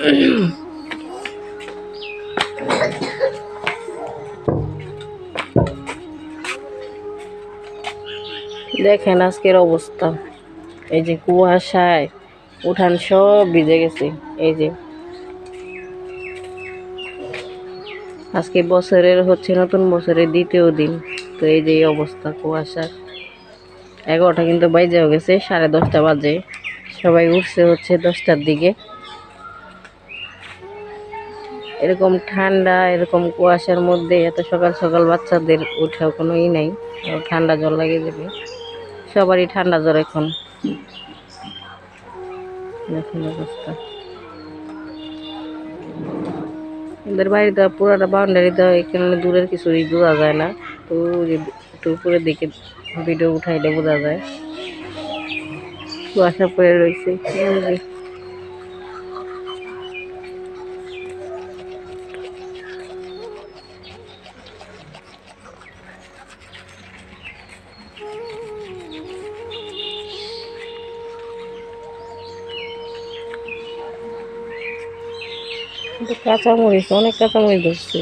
দেখেন আজকের অবস্থা। এই যে কুয়াশায় উঠান সব ভিজে গেছে। এই যে আজকে বছরের হচ্ছে নতুন বছরের দ্বিতীয় দিন। তো এই যে অবস্থা কুয়াশার। এগারোটা কিন্তু বাইজেও গেছে, সাড়ে দশটা বাজে। সবাই উঠছে হচ্ছে দশটার দিকে। এরকম ঠান্ডা, এরকম কুয়াশার মধ্যে এত সকাল সকাল বাচ্চাদের উঠাও কোনো ই নাই। ঠান্ডা জল লাগে যাবে সবারই ঠান্ডা জ্বর এখন। দেখুন অবস্থা। আমাদের বাড়িটা পুরাটা বাউন্ডারি দেওয়া এখানে দূরের কিছুই বোঝা যায় না। তো একটু উপরের দিকে ভিডিও উঠাইলে বোঝা যায়। কুয়াশা পড়ে রয়েছে। কাঁচামরিচ অনেক কাঁচামরিচ ধরছে।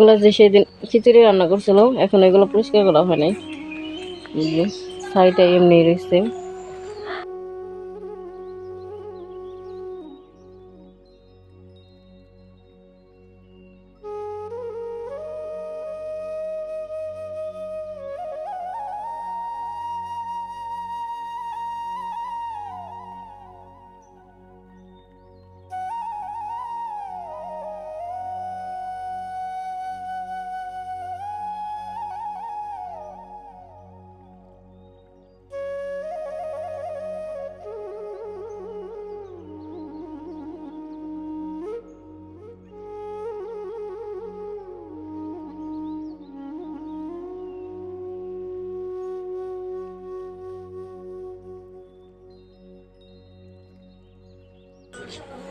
এগুলো যে সেদিন খিচুড়ি রান্না করছিল এখন এগুলো পরিষ্কার করা হয় নাই। সাইডটা এমনি রয়েছে।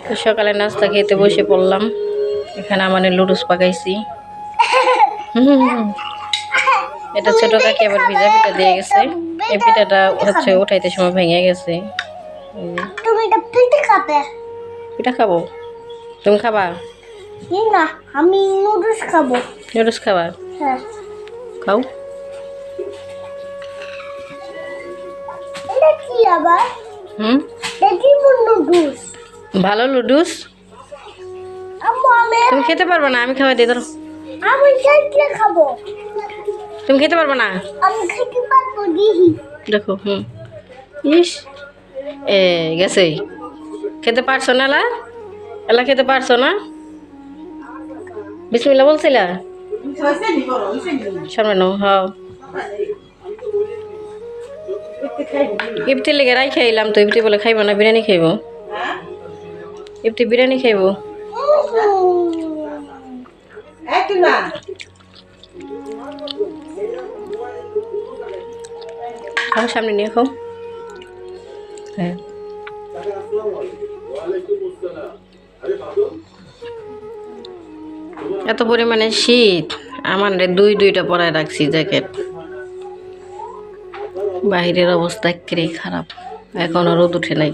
তো সকালে নাস্তা খেতে বসে পড়লাম। এখানে আমার লুডুস পাকাইছি। এটা ছোট কাকি আবার ভিজা পিঠা দিয়ে গেছে। এই পিঠাটা হচ্ছে উঠাইতে সময় ভেঙে গেছে। পিঠা খাব? তুমি খাবা? না আমি নুডলস খাব। লুডুস খাবা? হ্যাঁ। খাও। এটা কি আবার? হুম? ভালো লুডুস? তুমি খেতে পারবে না আমি খাওয়াই দিই ধরো। আমি চাইলে খাব। তুমি খেতে পারবে না? আমি খেতে পারব দেখো হুম। ইস এ গেছে। খেতে পারছ না এলা? এলা খেতে পারছ না? বিসমিল্লা বলছিলা? সামনে নাও ইফতি লেগে রাই খাইলাম তো ইফতি বলে খাইবো না বিরিয়ানি খাইবো। ইফতি বিরিয়ানি খাইবো। খাও সামনে নিয়ে খাও। হ্যাঁ। এত পরিমাণে শীত। আমার দুই দুইটা পরায় রাখছি জ্যাকেট। বাহিরের অবস্থা একেবারেই খারাপ। এখনও রোদ উঠে নাই।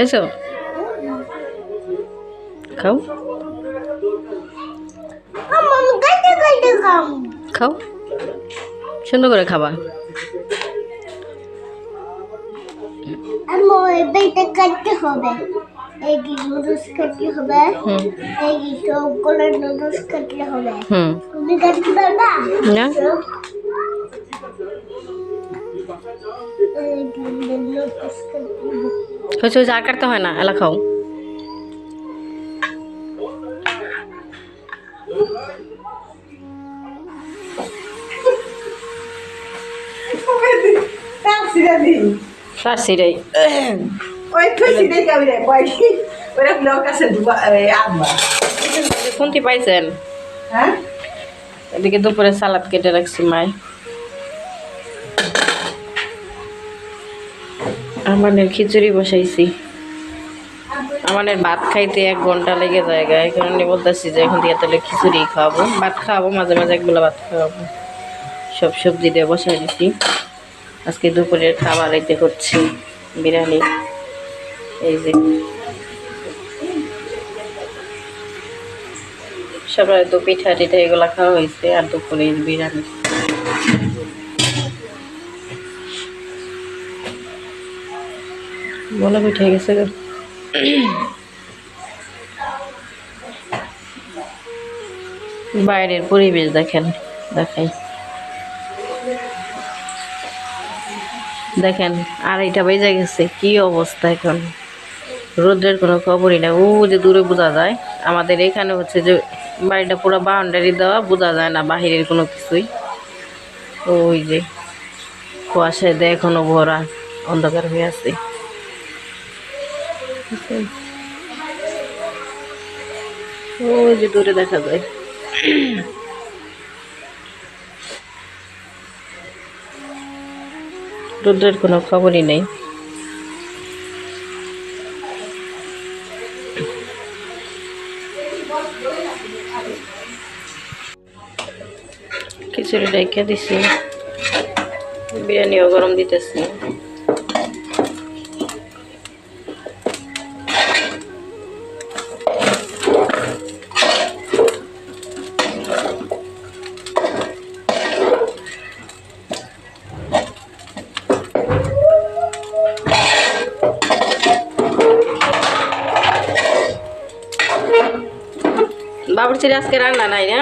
খাইছো খাও। খাও। সুন্দর করে খাবা। হবে। এই কি নুডলস কাটতে হবে। সবগুলো নুডলস হবে। হুম। তুমি কাটতে দাও না। না নুডলস কাটতে হয়েছে হয়েছে আর কাটতে হয় না এলা খাও। রে। ওই ওরা আছে দুবা পাইছেন হ্যাঁ? এদিকে দুপুরে সালাদ কেটে রাখছি মাই আমাদের খিচুড়ি বসাইছি। আমাদের ভাত খাইতে এক ঘণ্টা লেগে যায় এই কারণে বলতেছি যে এখন দিয়ে তাহলে খিচুড়ি খাওয়াবো। ভাত খাওয়াবো, মাঝে মাঝে একবেলা ভাত খাওয়াবো। সব সবজি দিয়ে বসাই দিছি। আজকে দুপুরের খাবার এতে করছি বিরিয়ানি। এই যে। সবাই তো পিঠা টিঠা এগুলো খাওয়া হয়েছে আর দুপুরের বিরিয়ানি। বলা পিঠা গেছে। বাইরের পরিবেশ দেখেন, দেখাই। দেখেন, আড়াইটা বেজে গেছে, কি অবস্থা এখন? রোদ্রের কোনো খবরই না ও, যে দূরে বোঝা যায়। আমাদের এখানে হচ্ছে যে, বাড়িটা পুরো বাউন্ডারি দেওয়া, বোঝা যায় না বাহিরের কোনো কিছুই। ওই যে, কুয়াশায় দেয় এখনও ভরা, অন্ধকার হয়ে আছে। যে দূরে দেখা যায়। রোদ্রের কোনো খবরই নেই। খিচুড়ি রেখে দিছি। বিরিয়ানিও গরম দিতেছি। বাবুর্চির আজকে রান্না নাই না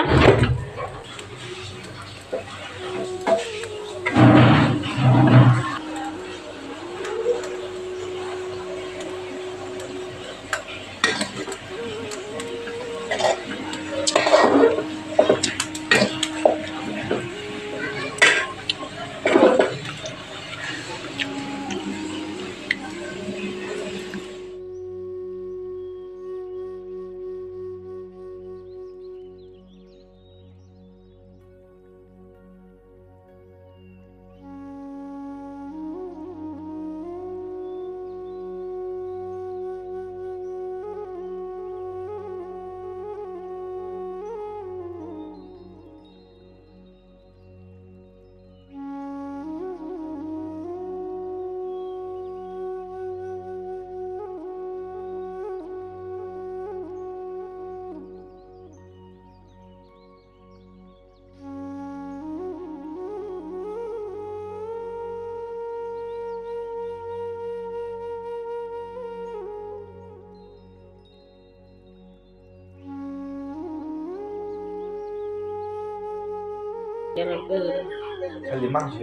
খালি মাংস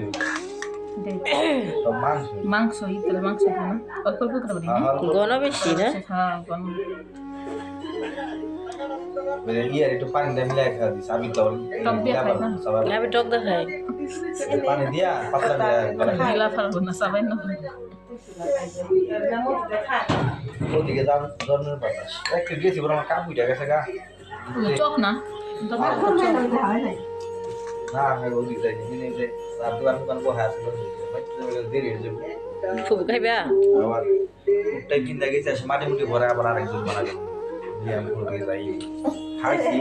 মাংস মাংস ইতালে মাংস না অল্প অল্প করে বলি ঘন বেশি না হ্যাঁ। মানে ইয়ার একটু পানি দিয়ে মিলাই খাওয়া দিস আমি তো টক খাই আমি টক দেখাই পানি দিয়া পাতলা দিয়া গিলা ফালবো না সবাই না ওদিকে যান জন্মের বাতাস একটু গেছি বলে আমার উঠে গেছে গা চক না খাইবা? আবার কিনতে গেছে মাটি মুটি ভরে আবার আরেকজন যাই খাইছি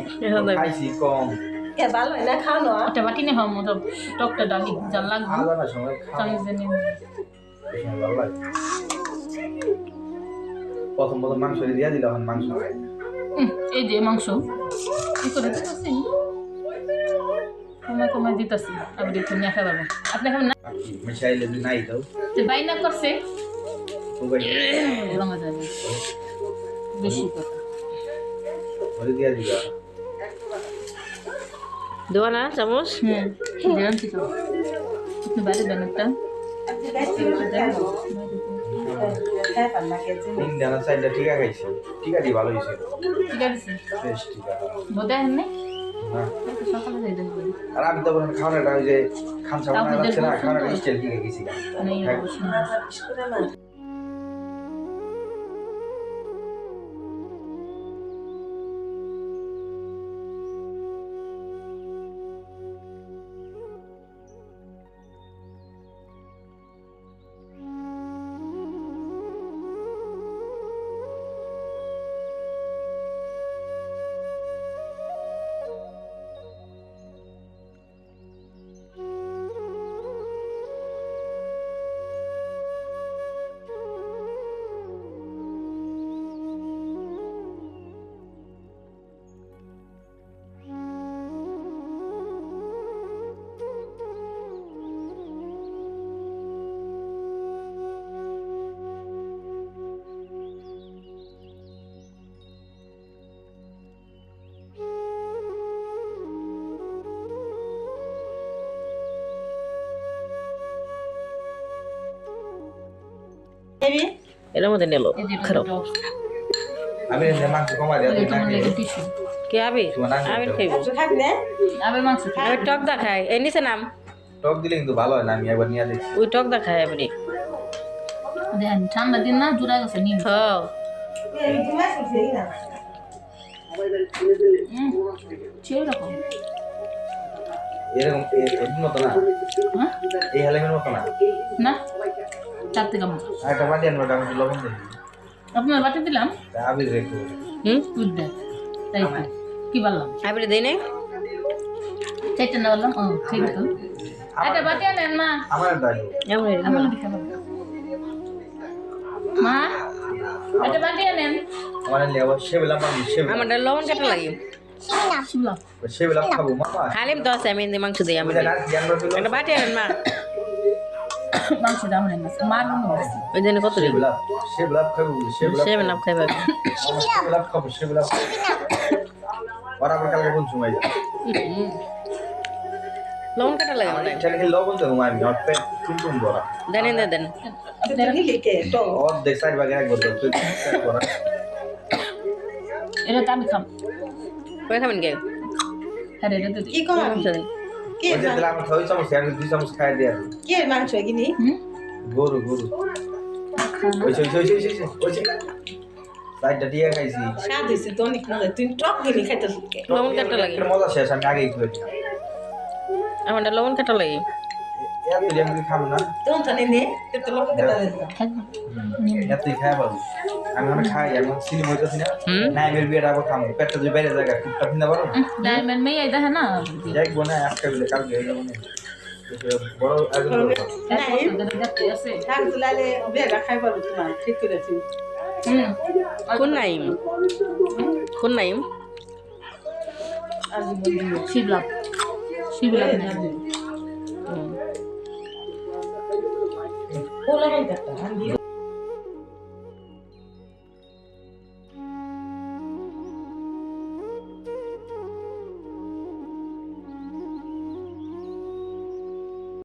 খাইছি কম। না বাটি নে হম টকটা ডালি যা লাগবে। খাওয়া না সময় খাওয়া দিয়ে ভালো লাগে। প্রথম প্রথম মাংস দিয়া দিল এখন মাংস এই যে মাংস। কি করে দিতেছি কমায় কমায় দিতেছি আমি একটু নিয়ে খাবার আপনি খাবেন না? মিশাইলে যদি নাই দাও যে বাইনা করছে খুবই যাবে বেশি কথা। ভরে দিয়া দিল দেওয়া না চামচ? হুম দেন ঠিক আছে আপনি বাইরে দেন একটা টিকা খাইছি। টিকা দিয়ে ভালো হয়েছে ঠিক আছে বেশ টিকা আর আমি তো বলেন খাওয়ানোটা ওই যে খামসা যাচ্ছে না খাওয়ানোটা স্টাইল গেছি। এর মধ্যে নিল খারাপ। টক আমি যে মাংস কমা দিয়া দিই না লাগে টিস্যু কে আবি তোমার নাম খাইব। খাবি মাংস খাই। টক এই নিচে নাম। টক দিলে কিন্তু ভালো হয় না আমি একবার নিয়ে দেখছি। ওই টক এবারে দেখেন ঠান্ডা দিন না জুড়া গেছে নিম। হ্যাঁ সেই রকম। এরকম এ- এর মতো না? হ্যাঁ? এই হালেমের মতো না? না? চার থেকে মাছ একটা বাটি আনব আমি লবণ আপনার বাটি দিলাম? রেখো তাই কি বললাম? আবিরে দেই নাই? চারটে না বললাম? ও ঠিক তো একটা বাটি আনেন মা। আমার দাঁড়ি এমন আমার দিকে মা একটা বাটি আনেন। আমার লেবার সেবেলা মাংস সেবেলা। আমার লবণ কাটা লাগে। হালিম তো আছে আমি মাংস দিই আমি একটা বাটি আনেন মা মাংস দাম নেন মার ওই জন্য কত খাব কালকে কোন সময় লবণ কাটা লাগে লবণ বড়া দেন দেন দেন লিখে তো অর্ধেক সাইড একবার এটা তো আমি খাম কই খাবেন কে হ্যাঁ তো কি কম মাংস দিন কি দিলাম ছয় চামচ আমি দুই চামচ খাই দিয়ে কি মাংস কিনি হুম গরু গরু ওই ওই ওই ওই ওই সাইডটা দিয়ে খাইছি স্বাদ হয়েছে তো অনেক মজা তুই টক গিনি খাইতেছিস কে লবণ কাটা লাগে মজা শেষ আমি আগেই খেয়ে দিলাম আমার লবণ কাটা লাগে এত আমি খাব না তখন তো নেই নে তো লোক কেটে থাকবে এতই খাই পাবো আমি মানে খাই এখন সিনেমা হইতেছি না? হুম। না আমি বিয়েটা পেটটা যদি বাইরে জায়গা কুটটা কিনতে পারো ডায়মন্ড মেয়ে এই দেখে না? দেখব না আজকে বিলে কালকে হয়ে। যাব না বড় আয়োজন করব নাই দেখতে আছে। ধান তুলালে বেগা খাইবার তোমার ঠিক করেছি হুম। কোন নাইম? কোন নাইম? আজ বলি। শিবলা শিবলা ওলা বলতে